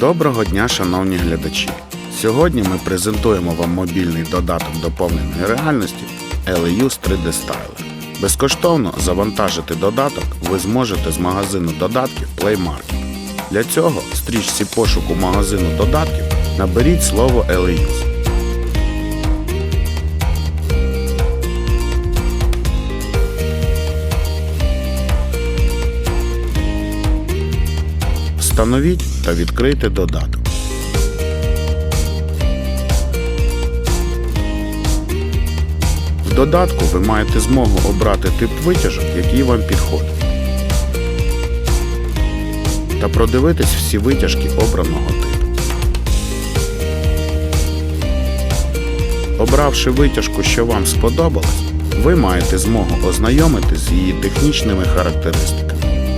Доброго дня, шановні глядачі! Сьогодні ми презентуємо вам мобільний додаток доповненої реальності LEUS 3D Styler. Безкоштовно завантажити додаток ви зможете з магазину додатків Play Market. Для цього в стрічці пошуку магазину додатків наберіть слово LEUS. Встановіть та відкрийте додаток. В додатку ви маєте змогу обрати тип витяжок, який вам підходить. Та продивитись всі витяжки обраного типу. Обравши витяжку, що вам сподобалась, ви маєте змогу ознайомитись з її технічними характеристиками,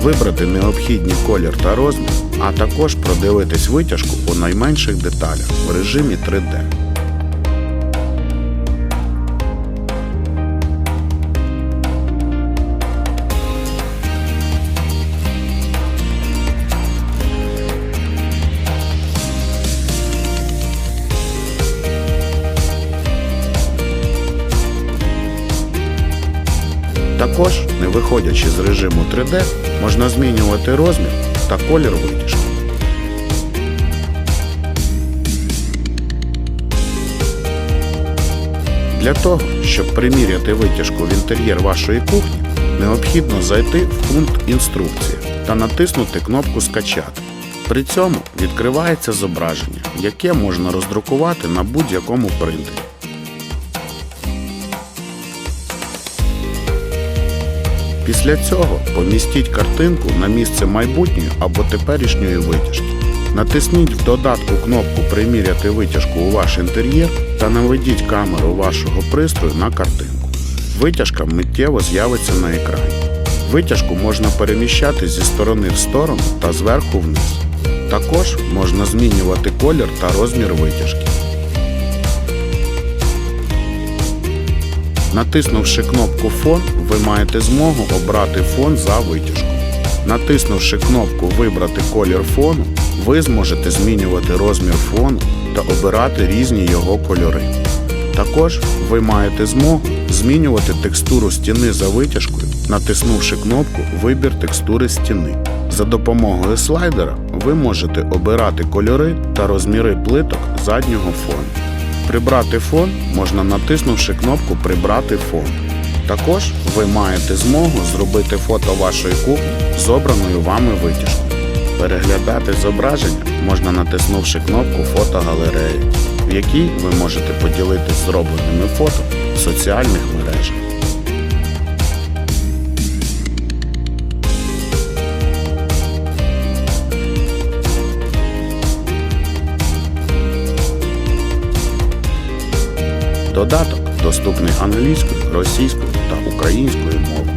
вибрати необхідний колір та розмір, а також продивитись витяжку у найменших деталях в режимі 3D. Також, не виходячи з режиму 3D, можна змінювати розмір та колір витяжки. Для того, щоб приміряти витяжку в інтер'єр вашої кухні, необхідно зайти в пункт інструкція та натиснути кнопку Скачати. При цьому відкривається зображення, яке можна роздрукувати на будь-якому принтері. Після цього помістіть картинку на місце майбутньої або теперішньої витяжки. Натисніть в додатку кнопку Приміряти витяжку у ваш інтер'єр та наведіть камеру вашого пристрою на картинку. Витяжка миттєво з'явиться на екрані. Витяжку можна переміщати зі сторони в сторону та зверху вниз. Також можна змінювати колір та розмір витяжки. Натиснувши кнопку Фон, ви маєте змогу обрати фон за витяжку. Натиснувши кнопку Вибрати колір фону, ви зможете змінювати розмір фону та обирати різні його кольори. Також ви маєте змогу змінювати текстуру стіни за витяжкою, натиснувши кнопку Вибір текстури стіни. За допомогою слайдера ви можете обирати кольори та розміри плиток заднього фону. Прибрати фон можна натиснувши кнопку Прибрати фон. Також ви маєте змогу зробити фото вашої кухні з обраною вами витяжкою. Переглядати зображення можна натиснувши кнопку Фотогалереї, в якій ви можете поділитися зробленими фото в соціальних мережах. Додаток доступний англійською, російською та українською мовою.